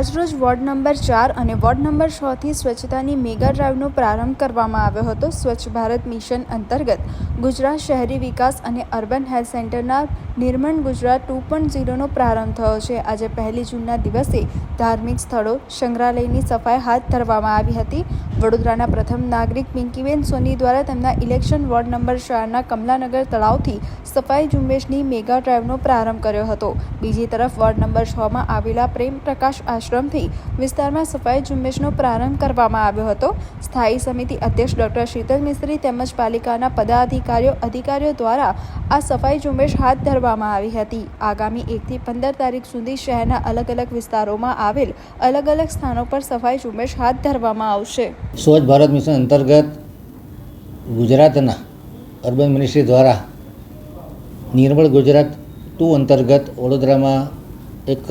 આજરોજ ward number ચાર અને વોર્ડ નંબર છથી સ્વચ્છતાની મેગા ડ્રાઈવનો પ્રારંભ કરવામાં આવ્યો હતો. સ્વચ્છ ભારત મિશન અંતર્ગત ગુજરાત શહેરી વિકાસ અને અર્બન હેલ્થ સેન્ટરના નિર્મણ ગુજરાત ટુ પોઈન્ટ ઝીરોનો પ્રારંભ થયો છે. આજે પહેલી જૂનના દિવસે ધાર્મિક સ્થળો, સંગ્રહાલયની સફાઈ હાથ ધરવામાં આવી હતી. વડોદરાના પ્રથમ નાગરિક પિંકીબેન સોની દ્વારા તેમના ઇલેક્શન વોર્ડ નંબર ચારના કમલાનગર તળાવથી સફાઈ ઝુંબેશની મેગા ડ્રાઈવનો પ્રારંભ કર્યો હતો. બીજી તરફ વોર્ડ નંબર છમાં આવેલા પ્રેમ પ્રકાશ આશ્રમથી વિસ્તારમાં સફાઈ ઝુંબેશનો પ્રારંભ કરવામાં આવ્યો હતો. સ્થાયી સમિતિ અધ્યક્ષ ડોક્ટર શીતલ મિસ્ત્રી તેમજ પાલિકાના પદાધિકારીઓ, અધિકારીઓ દ્વારા આ સફાઈ ઝુંબેશ હાથ ધરવામાં આવી હતી. આગામી એકથી પંદર તારીખ સુધી શહેરના અલગ અલગ વિસ્તારોમાં આવેલ અલગ અલગ સ્થાનો પર સફાઈ ઝુંબેશ હાથ ધરવામાં આવશે. સ્વચ્છ ભારત મિશન અંતર્ગત ગુજરાતના અર્બન મિનિસ્ટ્રી દ્વારા નિર્મળ ગુજરાત ટુ અંતર્ગત વડોદરામાં એક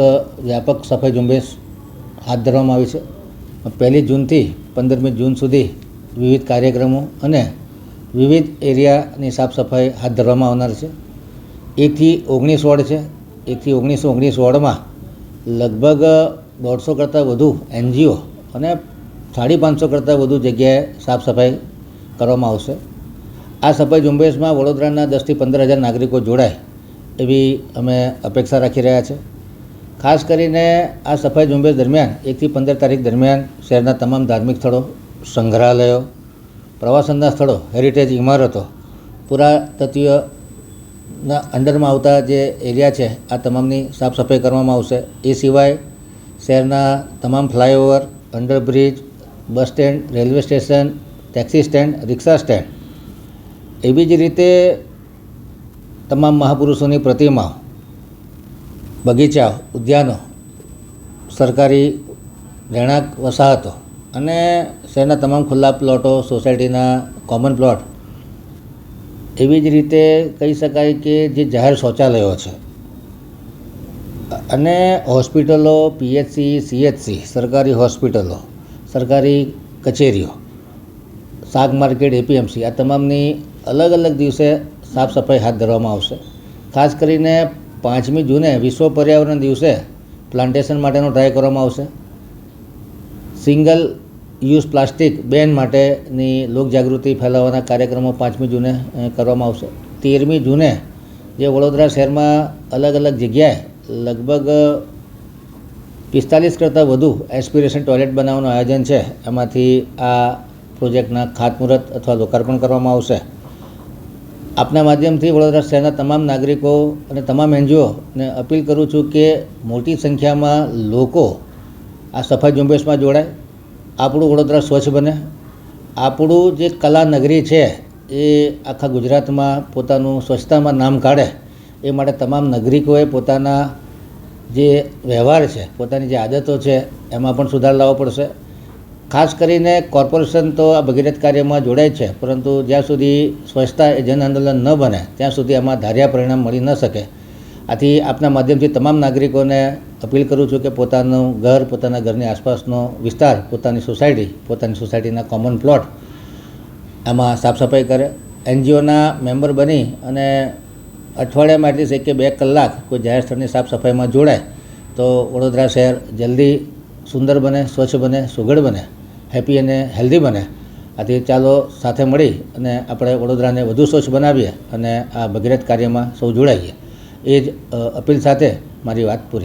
વ્યાપક સફાઈ ઝુંબેશ હાથ ધરવામાં આવી છે. પહેલી જૂનથી પંદરમી જૂન સુધી વિવિધ કાર્યક્રમો અને વિવિધ એરિયાની સાફ સફાઈ હાથ ધરવામાં આવનાર છે. એકથી ઓગણીસ વોર્ડ છે. એકથી ઓગણીસો ઓગણીસ વોર્ડમાં લગભગ દોઢસો કરતાં વધુ એનજીઓ અને સાડી પાંચસો કરતાં વધુ જગ્યાએ સાફ સફાઈ કરવામાં આવશે. આ સફાઈ ઝુંબેશમાં વડોદરાના દસથી પંદર હજાર નાગરિકો જોડાય એવી અમે અપેક્ષા રાખી રહ્યા છે. ખાસ કરીને આ સફાઈ ઝુંબેશ દરમિયાન એકથી પંદર તારીખ દરમિયાન શહેરના તમામ ધાર્મિક સ્થળો, સંગ્રહાલયો, પ્રવાસનના સ્થળો હેરિટેજ ઇમારતો પુરાતત્વીયના અંડરમાં આવતા જે એરિયા છે, આ તમામની સાફ સફાઈ કરવામાં આવશે. એ સિવાય શહેરના તમામ flyover, underbridge, bus stand, railway station, taxi stand, rickshaw stand એવી જ રીતે તમામ મહાપુરુષોની પ્રતિમાઓ બગીચાઓ ઉદ્યાનો, સરકારી રહેણાંક વસાહતો અને શહેરના તમામ ખુલ્લા પ્લોટો, સોસાયટીના કોમન પ્લોટ, એવી જ રીતે કહી શકાય કે જે જાહેર શૌચાલયો છે. અને હોસ્પિટલો, પીએચસી, સીએચસી, સરકારી હોસ્પિટલો, સરકારી કચેરીઓ શાક માર્કેટ, એપીએમસી, આ તમામની અલગ અલગ દિવસે સાફ સફાઈ હાથ ધરવામાં આવશે. ખાસ કરીને પાંચમી જૂને વિશ્વ પર્યાવરણ દિવસે પ્લાન્ટેશન માટેનો ટ્રાય કરવામાં આવશે. સિંગલ યુઝ પ્લાસ્ટિક બેન માટેની લોકજાગૃતિ ફેલાવવાના કાર્યક્રમો પાંચમી જૂને કરવામાં આવશે. તેરમી જૂને જે વડોદરા શહેરમાં અલગ અલગ જગ્યાએ લગભગ પિસ્તાલીસ કરતાં વધુ એસ્પિરેશન ટોયલેટ બનાવવાનું આયોજન છે, એમાંથી આ પ્રોજેક્ટના ખાતમુહૂર્ત અથવા લોકાર્પણ કરવામાં આવશે. આપના માધ્યમથી વડોદરા શહેરના તમામ નાગરિકો અને તમામ એનજીઓને અપીલ કરું છું કે મોટી સંખ્યામાં લોકો આ સફાઈ ઝુંબેશમાં જોડાય, આપણું વડોદરા સ્વચ્છ બને. આપણું જે કલા નગરી છે એ આખા ગુજરાતમાં પોતાનું સ્વચ્છતામાં નામ કાઢે, એ માટે તમામ નાગરિકોએ પોતાના જે વ્યવહાર છે, પોતાની જે આદતો છે, એમાં પણ સુધાર લાવવો પડશે. ખાસ કરીને કોર્પોરેશન તો આ ભગીરથ કાર્યમાં જોડાય છે, પરંતુ જ્યાં સુધી સ્વચ્છતા એ જન આંદોલન ન બને, ત્યાં સુધી આમાં ધાર્યા પરિણામ મળી ન શકે. આથી આપના માધ્યમથી તમામ નાગરિકોને અપીલ કરું છું કે પોતાનું ઘર, પોતાના ઘરની આસપાસનો વિસ્તાર, પોતાની સોસાયટી, પોતાની સોસાયટીના કોમન પ્લોટ આમાં સાફ સફાઈ કરે, એનજીઓના મેમ્બર બની અને અઠવાડિયામાં એટલીસ્ટ એક કે બે કલાક કોઈ જાહેર સ્થળની સાફ સફાઈમાં જોડાય, તો વડોદરા શહેર જલ્દી સુંદર બને, સ્વચ્છ બને, સુઘડ બને. હેપી અને હેલ્ધી બને. આથી ચાલો સાથે મળી અને આપણે વડોદરાને વધુ સ્વચ્છ બનાવીએ અને આ ભગીરથ કાર્યમાં સૌ જોડાઈએ. એ જ અપીલ સાથે મારી વાત પૂરી.